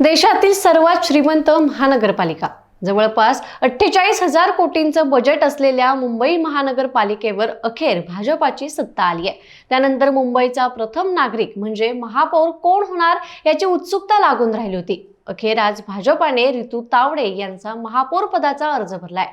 देशातील सर्वात श्रीमंत महानगरपालिका. जवळपास अठ्ठेचाळीस हजार कोटींचं बजेट असलेल्या मुंबई महानगरपालिकेवर अखेर भाजपाची सत्ता आली आहे. त्यानंतर मुंबईचा प्रथम नागरिक म्हणजे महापौर कोण होणार याची उत्सुकता लागून राहिली होती. अखेर आज भाजपाने रितू तावडे यांचा महापौर पदाचा अर्ज भरलाय.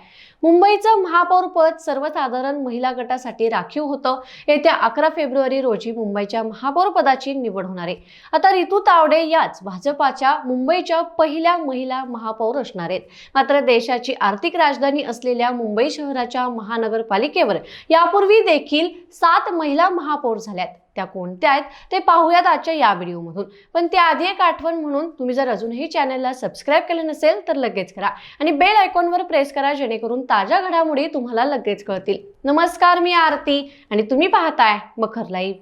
मुंबईचं महापौर पद सर्वसाधारण महिला गटासाठी राखीव होतं. येत्या अकरा फेब्रुवारी रोजी मुंबईच्या महापौर पदाची निवड होणार आहे. आता रितू तावडे याच भाजपाच्या मुंबईच्या पहिल्या महिला महापौर असणार आहेत. मात्र देशाची आर्थिक राजधानी असलेल्या मुंबई शहराच्या महानगरपालिकेवर यापूर्वी देखील सात महिला महापौर झाल्यात. त्या कोणत्या आहेत ते पाहूयात आजच्या या व्हिडिओमधून. पण त्याआधी एक आठवण म्हणून तुम्ही जर अजूनही चॅनलला सबस्क्राईब केलं नसेल तर लगेच करा आणि बेल आयकॉनवर प्रेस करा जेणेकरून ताज्या घडामोडी तुम्हाला लगेच कळतील. नमस्कार मी आरती आणि तुम्ही पाहताय मखर लाईव्ह.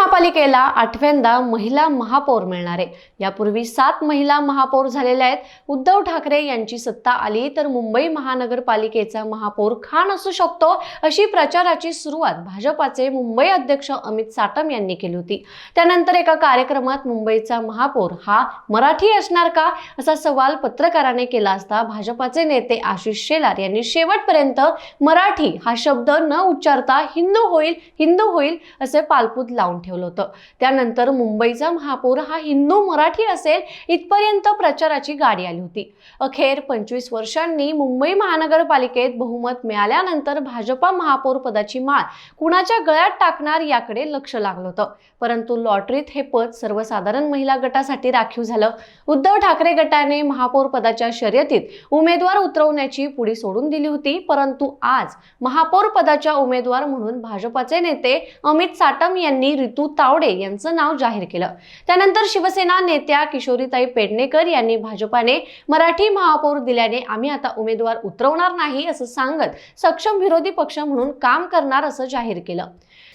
महापालिकेला आठव्यांदा महिला महापौर मिळणार आहे. यापूर्वी सात महिला महापौर झालेल्या आहेत. उद्धव ठाकरे यांची सत्ता आली तर मुंबई महानगरपालिकेचा महापौर खान असू शकतो अशी प्रचाराची सुरुवात भाजपाचे मुंबई अध्यक्ष अमित साटम यांनी केली होती. त्यानंतर एका कार्यक्रमात मुंबईचा महापौर हा मराठी असणार का? असा सवाल पत्रकाराने केला असता भाजपाचे नेते आशिष शेलार यांनी शेवटपर्यंत मराठी हा शब्द न उच्चारता हिंदू होईल हिंदू होईल असे पालपूत लावून ठेवले. होतं. त्यानंतर मुंबईचा महापौर हा हिंदू मराठी असेल इथपर्यंत प्रचाराची गाडी आली होती. अखेर पंचवीस वर्षांनी मुंबई महानगरपालिकेत बहुमत मिळाल्यानंतर भाजपा महापौर पदाची माळ कुणाच्या गळ्यात टाकणार याकडे लक्ष लागलं होतं. परंतु लॉटरीत हे पद सर्वसाधारण महिला गटासाठी राखीव झालं. उद्धव ठाकरे गटाने महापौर पदाच्या शर्यतीत उमेदवार उतरवण्याची पुढी सोडून दिली होती. परंतु आज महापौर पदाच्या उमेदवार म्हणून भाजपाचे नेते अमित साटम यांनी रितू तावडे यांचं नाव जाहीर केलं. त्यानंतर शिवसेना नेत्या किशोरीताई पेडणेकर यांनी भाजपाने मराठी महापौर दिल्याने आम्ही आता उमेदवार उतरवणार नाही असं सांगत सक्षम विरोधी पक्ष म्हणून काम करणार असं जाहीर केलं.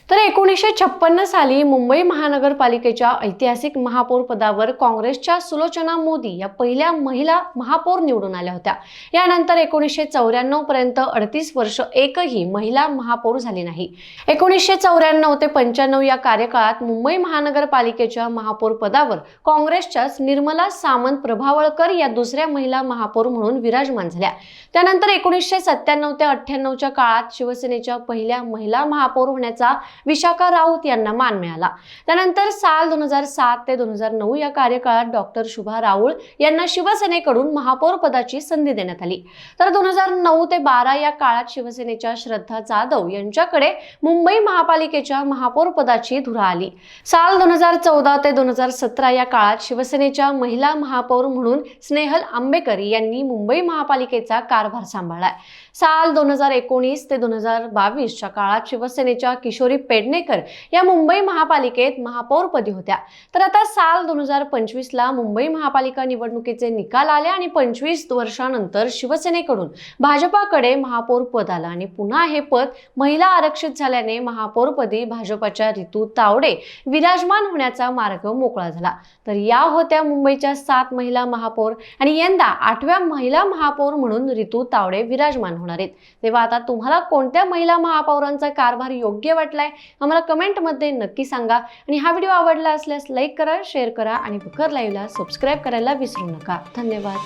तर एकोणीसशे छप्पन्न साली मुंबई महानगरपालिकेच्या ऐतिहासिक महापौर पदावर काँग्रेसच्या सुलोचना मोदी या पहिल्या महिला महापौर निवडून आल्या होत्या. यानंतर एकोणीसशे चौऱ्याण्णव पर्यंत अडतीस वर्ष एकही महिला महापौर झाली नाही. एकोणीसशे चौऱ्याण्णव ते पंच्याण्णव या कार्यकाळात मुंबई महानगरपालिकेच्या महापौर पदावर काँग्रेसच्याच निर्मला सामंत प्रभावळकर या दुसऱ्या महिला महापौर म्हणून विराजमान झाल्या. त्यानंतर एकोणीसशे सत्त्याण्णव ते अठ्ठ्याण्णवच्या काळात शिवसेनेच्या पहिल्या महिला महापौर होण्याचा विशाखा राऊत यांना मान मिळाला. त्यानंतर साल दोन हजार सात ते दोन हजार नऊ या कार्यकाळात डॉक्टर शुभा राऊळ यांना शिवसेनेकडून महापौर पदाची संधी देण्यात आली. तर दोन हजार नऊ ते बारा या काळात शिवसेनेच्या श्रद्धा जाधव यांच्याकडे मुंबई महापालिकेच्या महापौर पदाची धुरा आली. साल दोन हजार चौदा ते दोन हजार सतरा या काळात शिवसेनेच्या महिला महापौर म्हणून स्नेहल आंबेकर यांनी मुंबई महापालिकेचा कारभार सांभाळलाय. साल दोन हजार एकोणीस ते दोन हजार बावीसच्या काळात शिवसेनेच्या किशोरी पेडणेकर या मुंबई महापालिकेत महापौरपदी होत्या. तर आता साल दोन हजार पंचवीसला मुंबई महापालिका निवडणुकीचे निकाल आले आणि पंचवीस वर्षानंतर शिवसेनेकडून भाजपाकडे महापौर पद आलं आणि पुन्हा हे पद महिला आरक्षित झाल्याने महापौरपदी भाजपाच्या रितू तावडे विराजमान होण्याचा मार्ग मोकळा झाला. तर या होत्या मुंबईच्या सात महिला महापौर आणि यंदा आठव्या महिला महापौर म्हणून रितू तावडे विराजमान होणार आहेत. तेव्हा आता तुम्हाला कोणत्या महिला महापौरांचा कारभार योग्य वाटलाय? आम्हाला कमेंटमध्ये नक्की सांगा. आणि हा व्हिडिओ आवडला असल्यास लाईक करा शेअर करा आणि बुकर लाईव्हला सबस्क्राईब करायला विसरू नका. धन्यवाद.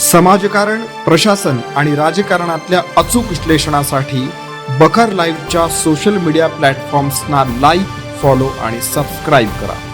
समाजकारण प्रशासन आणि राजकारणातल्या अचूक विश्लेषणासाठी बखर लाईव्हच्या सोशल मीडिया प्लॅटफॉर्म्सना लाईक फॉलो आणि सबस्क्राईब करा.